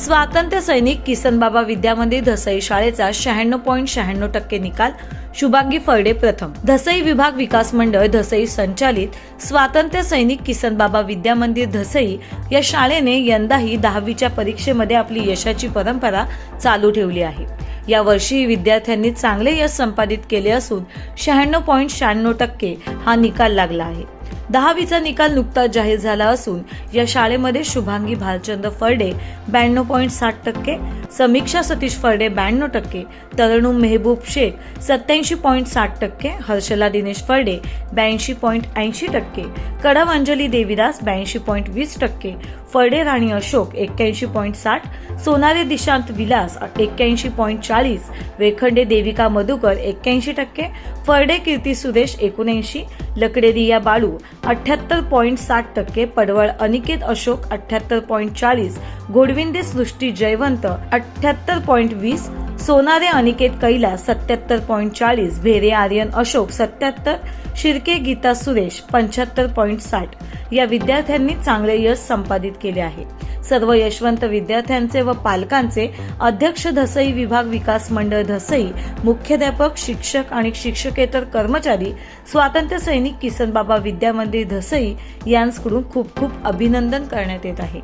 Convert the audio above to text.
स्वातंत्र्य सैनिक किसनबाबा विद्यामंदिर धसई शाळेचा शहाण्णव पॉईंट शहाण्णव टक्के निकाल शुभांगी फर्डे प्रथम. धसई विभाग विकास मंडळ धसई संचालित स्वातंत्र्य सैनिक किसनबाबा विद्यामंदिर धसई या शाळेने यंदाही दहावीच्या परीक्षेमध्ये आपली यशाची परंपरा चालू ठेवली आहे. यावर्षी विद्यार्थ्यांनी चांगले यश संपादित केले असून शहाण्णव पॉईंट शहाण्णव टक्के हा निकाल लागला आहे. दहावीचा निकाल नुकताच जाहीर झाला असून या शाळेमध्ये शुभांगी भालचंद्र फर्डे ब्याण्णव पॉईंट साठ टक्के समीक्षा सतीश फर्डे ब्याण्णव टक्के तरणू मेहबूब शेख सत्याऐंशी पॉईंट साठ टक्के हर्षला दिनेश फर्डे ब्याऐंशी पॉईंट ऐंशी टक्के कडव अंजली देवीदास ब्याऐंशी पॉईंट वीस टक्के फर्डे राणी अशोक एक्क्याऐंशी पॉईंट साठ सोनारे दिशांत विलास एक्क्याऐंशी पॉईंट चाळीस वेखंडे देविका मधुकर एक्क्याऐंशी टक्के फर्डे कीर्ती सुरेश एकोणऐंशी लकडेरिया बाळू अठ्याहत्तर पॉईंट साठ टक्के पडवळ अनिकेत अशोक अठ्याहत्तर पॉईंट चाळीस गोडविंदे सृष्टी जयवंत अठ्याहत्तर पॉईंट वीस सोनारे अनिकेत कैलास सत्याहत्तर पॉईंट चाळीस भेरे आर्यन अशोक सत्याहत्तर शिर्के गीता सुरेश पंच्याहत्तर पॉईंट साठ. या विद्यार्थ्यांनी चांगले यश संपादित केले आहे. सर्व यशवंत विद्यार्थ्यांचे व पालकांचे अध्यक्ष धसई विभाग विकास मंडळ धसई मुख्याध्यापक शिक्षक आणि शिक्षकेतर कर्मचारी स्वातंत्र्य सैनिक किसनबाबा विद्यामंदिर धसई यांकडून खूप खूप अभिनंदन करण्यात येत आहे.